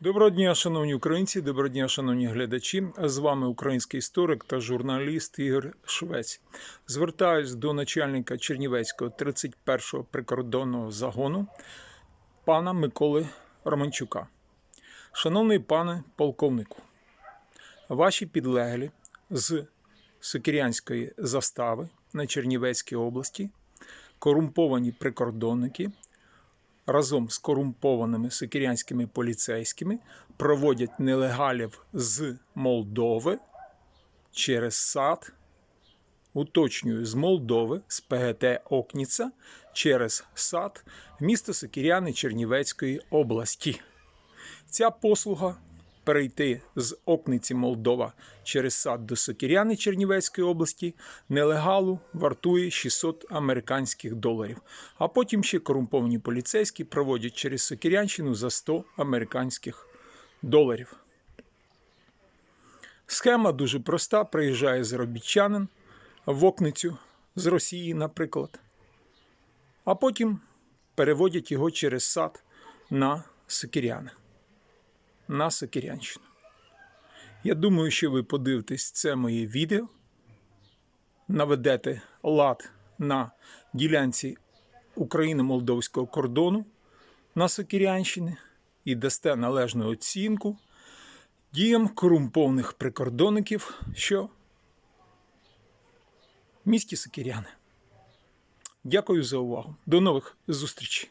Доброго дня, шановні українці, доброго дня, шановні глядачі. З вами український історик та журналіст Ігор Швець. Звертаюсь до начальника Чернівецького 31-го прикордонного загону пана Миколи Романчука. Шановний пане полковнику, ваші підлеглі з Сокирянської застави на Чернівецькій області, корумповані прикордонники разом з корумпованими сикірянськими поліцейськими проводять нелегалів з Молдови через САД, уточнюю, з Молдови, з ПГТ Окніця через САД в місто Сокіряни Чернівецької області. Ця послуга перейти з Окниці Молдова через сад до Сокіряни Чернівецької області нелегалу вартує 600 американських доларів. А потім ще корумповані поліцейські проводять через Сокірянщину за 100 американських доларів. Схема дуже проста: приїжджає заробітчанин в Окницю з Росії, наприклад, а потім переводять його через сад на Сокіряни на Сокирянщину. Я думаю, що ви подивитесь це моє відео, наведете лад на ділянці України-молдовського кордону на Сокирянщині і дасте належну оцінку діям корумпованих прикордонників, що в місті Сокиряни. Дякую за увагу. До нових зустрічей.